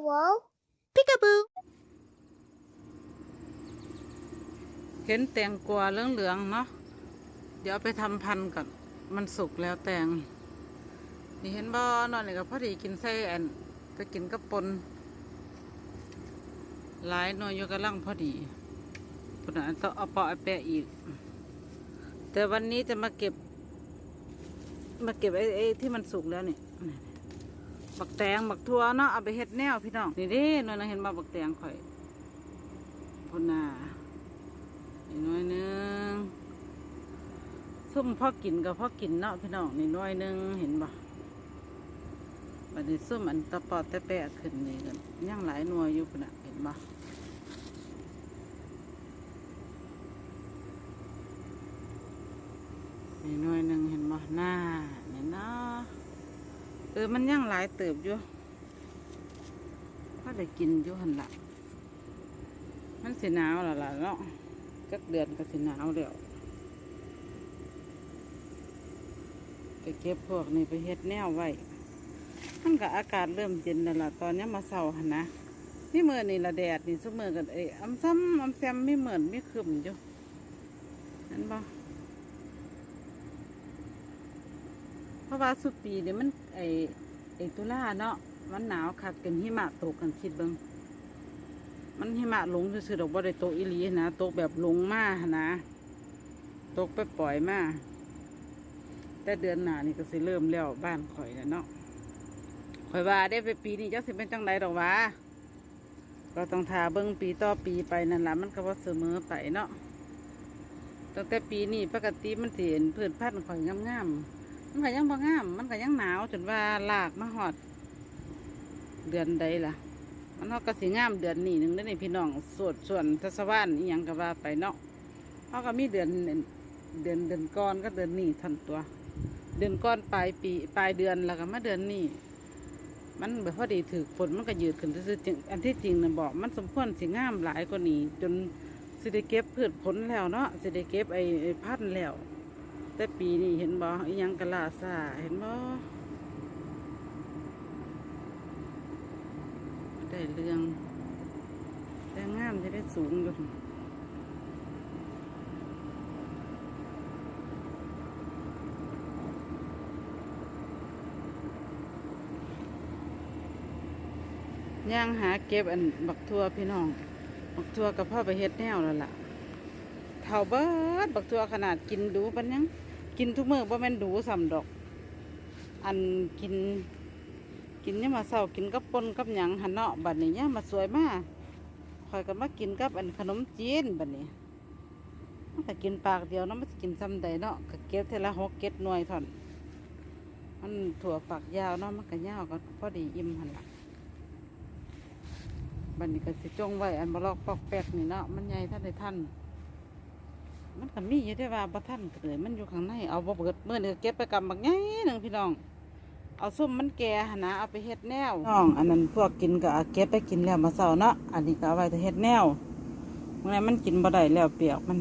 Hello? Peekaboo เห็นแตงกวาเหลืองๆเนาะเดี๋ยวเอาไปทำพันธุ์ก่อนมันสุกแล้วแตง นี่เห็นบ่นอนนี่ก็พอดีกินไส้แอนไปกินกับปนหลายหน่วยอยู่กำลังพอดีปุ่นอะต้องเอาเปาะเอาแปะอีก แต่วันนี้จะมาเก็บ มาเก็บไอ้ไอ้ที่มันสุกแล้วนี่ บักแตงบักทัวเนาะเอาไปเฮ็ดแนวพี่น้องนี่เด้หน่อยนะเห็นบ่บักแตงข่อยพุ่นน่ะอีกหน่อยหนึงซุ่มพ่อกินกับพ่อกินเนาะพี่น้องนี่หน่อยหนึงเห็นบ่บัดนี้ซุ่มอันตะปอดตะแปะขึ้นนี่กันยังหลายหน่วยอยู่พุ่นน่ะเห็นบ่นี่หน่วยหนึงเห็นบ่หน้านี่เนาะ เออมันยังหลายเติบอยู่ก็ได้กินอยู่หันละมันสิหนาวและล่ะเนาะจักเดือนก็สิหนาวแล้วไปเก็บพวกนี้ไปเฮ็ดแนวไว้มันก็อากาศเริ่มเย็นแล้วล่ะตอนนี้มาเศร้าหันนะนี่เมื่อนี่ละแดดนี่สมือกันเอ้ยอำซ้ำอำแซมไม่เหมือนไม่คืมอยู่นั่นบ่ เพราะว่าสุดปีเนี่ยมันไอไอตุลาเนาะมันหนาวคักกันหิมะตกกันคิดเบิงมันหิมะลงซื่อๆดอกบ่ได้ตกอีหลีนะตกแบบลงมาหนะตกไปปล่อยมากแต่เดือนหน้านี่ก็สิเริ่มแล้วบ้านข่อยแล้วเนาะข่อยว่าได้ไปปีนี้จักสิเป็นจังไดดอกวะก็ต้องทาเบิ่งปีต่อปีไปนั่นละมันก็บ่าเสมอไปเนาะตั้งแต่ปีนี้ปกติมันเห็นพืชพันธุ์ข่อยงามๆ มันก็ยังบ่งาม มันก็ยังหนาวจนว่าลากมาหอด เดือนใดล่ะ มันเขาก็สิงามเดือนนี้หนึ่งเด้อนี่พี่น้องส่วนส่วนทศวรรณอีหยังก็ว่าไปเนาะเขาก็มีเดือนเดือนเดือนก่อนก็เดือนนี้ทันตัว เดือนก่อนปลายปีปลายเดือนแล้วก็มาเดือนนี้มันแบบพอดีถือฝนมันก็ยืดขึ้นซื่อจริงอันที่จริงนะบอกมันสมควรสิงามหลายกว่านี้ จนสิได้เก็บพืชผลแล้วเนาะสิได้เก็บไอ้ไอ้พันธุ์แล้ว แต่ปีนี้เห็นบ่อียังกะลาซาเห็นบ่ได้เรื่อง แต่งามจะได้สูงอยู่ย่างหาเก็บอันบักทั่วพี่น้อง บักทั่วกับพ่อไปเฮ็ดแนวแล้วล่ะเท่าเบิดบักทั่วขนาดกินดูปันยัง กินทุกมื้อบ่แม่นดูซ้ำดอก อันกิน กินเนี่ยมาเศร้ากินกับปนกับหยังหันเนาะบัดนี้เนี่ยมาสวยมากคอยกันมากินกับอันขนมจีนบัดนี้มันก็กินปากเดียวเนาะมันสิกินซ้ำใดเนาะก็เก็บเทละหกเก็ดหน่วยเท่อนมันถั่วฝักยาวเนาะมันก็ยาวก็พอดีอิ่มหันละบัดนี้ก็สิจงไว้อันบลอกปอกแปกนี่เนาะมันใหญ่ท่านได้ท่าน มันก็มีอยู่ได้ว่าบ่ท่านก็เลยมันอยู่ข้างในเอาบ่เบิดเมื่อนี้ก็เก็บไปกำบักใหญ่หนึ่งพี่น้อง เอาส้มมันแก่หนนะเอาไปเฮ็ดแนวน้อง อันนั้นพวกกินก็เอาเก็บไปกินแล้วมาเช้าเนาะอันนี้ก็เอาไว้จะเฮ็ดแนวเมื่อไรมันกินบ่ได้แล้วเปียกมัน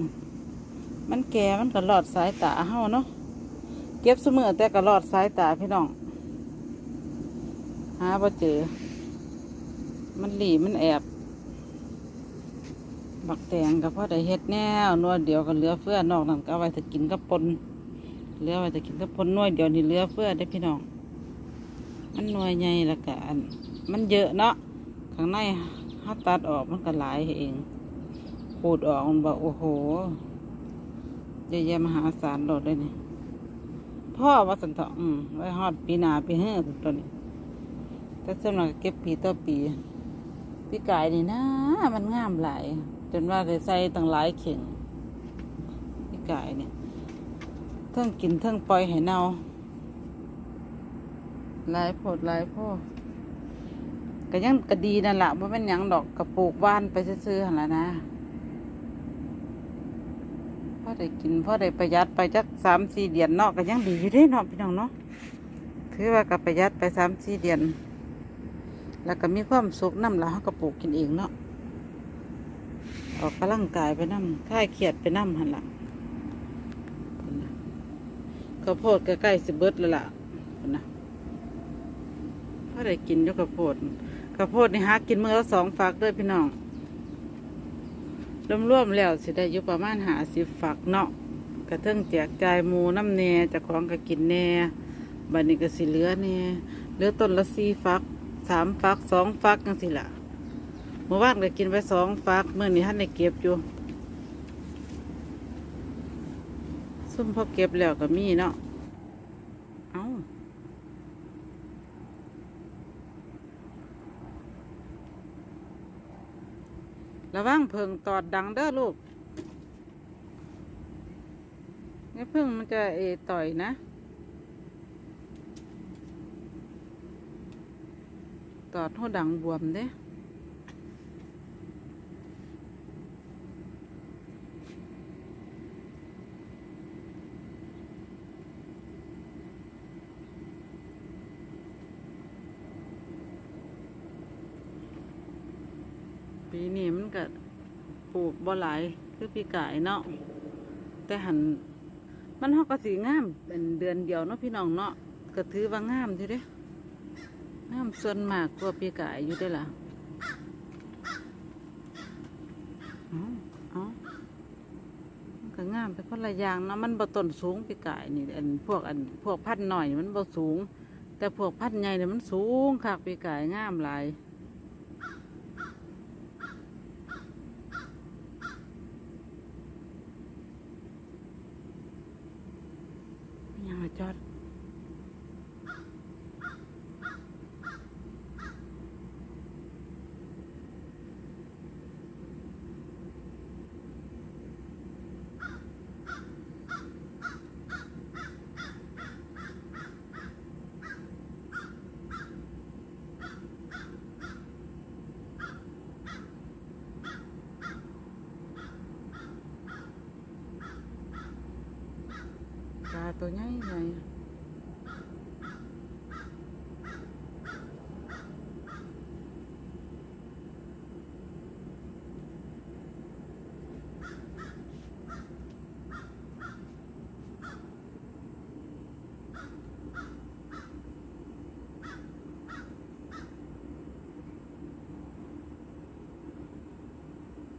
มันแก่มันก็รอดสายตาเฮาเนาะเก็บเสมอแต่ก็รอดสายตาพี่น้องหาบ่เจอ มันหลีมันแอบ บักแตงกับพ่อได้เฮ็ดแนวนวดเดียวก็เหลือเฟือนอกนั้นก็ไว้จะกินกับปนเหลือไว้จะกินกับปนนวดเดียวนี่เหลือเฟือได้พี่น้องมันหน่วยใหญ่ล้วก็อันมันเยอะเนาะข้างในถ้าตัดออกมันก็หลายเองขูดออกมันบอกโอ้โหเยอะแยะมหาศาลโดดเลยนี่พ่อว่าสันเถาะอืมไว้ฮอดปีหนาปีเฮ้อตัวนี้แต่สำหรับเก็บปีต่อปีพี่กายนี่นะมันงามหลาย จนว่าได้ใส่ตั้งหลายเข่งพี่กายเนี่ยเทั้งกินเทั้งปล่อยให้เน่าหลายโพดหลายโพดก็ยังก็ดีนั่นแหละว่าเป็นยังดอกกระปลูกบ้านไปซื้อๆหันละนะพ่อได้กินพ่อได้ประหยัดไปจักสามสี่เดือนเนาะก็ยังดีอยู่ด้เนาะพี่น้องเนาะถือว่าก็ประหยัดไปสามสี่เดือนแล้วก็มีความสุขน้ำละเขาก็ปลูกกินเองเนาะ ออกกำลังกายไปน้ำค่ายเครียดไปน้ำหันหละพุ่นน่ะข้าวโพดใกล้ๆสิเบิดแล้วล่ะนะพอได้กินยกข้าวโพดข้าวโพดนี่หากินเมื้อละสองฝักด้อพี่น้องรวมๆแล้วสิได้อยู่ประมาณหาสิบฝักเนาะกระเทิงแจกจ่ายมูน้ำแหน่เจะของก็กินแน่บัดนี้ก็สิเหลือแน่เหลือต้นละสี่ฝักสามฝักสองฝักจังสิล่ะ เมื่อวานก็กินไปสองฝักเมื่อนี้ท่านได้เก็บอยู่ซุ่มพอเก็บแล้วก็มีเนาะเอาระวังเพิงตอดดังเด้อลูกนี่เพิ่งมันจะเอต่อยนะตอดหัวดังบวมเด้ ปีนี้มันก็ปลูกบ่หลายคือปีกายเนาะแต่หันมันฮอกกสีงามเป็นเดือนเดียวเนาะพี่น้องเนาะก็ถือว่างามอยู่เด้งามส่วนมากกว่าปีกายอยู่ได้ล่ะเอาเอมันก็งามเป็นคนละอย่างเนาะมันบ่ต้นสูงปีกายนี่อันพวกอันพวกพันธุ์หน่อยมันบ่สูง แต่พวกพันธุ์ใหญ่เนี่ยมันสูงคักปีกายงามหลาย ยังมาจอด ตัวใหญ่ใหญ่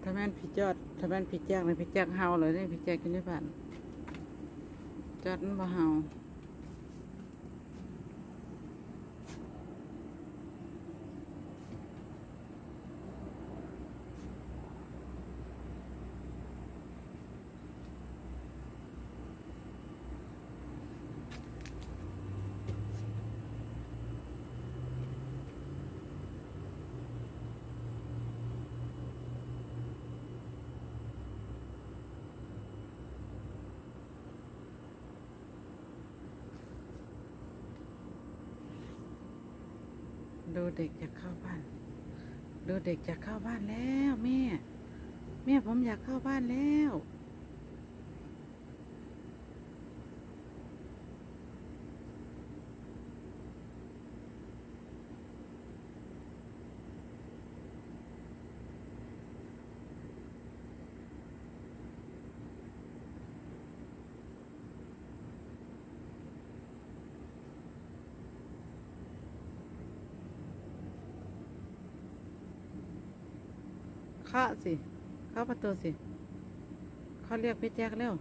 ถ้าแม่นพี่จอดถ้าแม่นพี่แจ้งเลยพี่แจ้งเฮาเลยนี่พี่แจ้งกินได้บ้าน จัดมันบ่เฮา ดูเด็กจะเข้าบ้าน ดูเด็กจะเข้าบ้านแล้วแม่ แม่ผมอยากเข้าบ้านแล้ว เข้าสิเข้าประตูสิเขาเรียกพี่แจ๊กแล้ว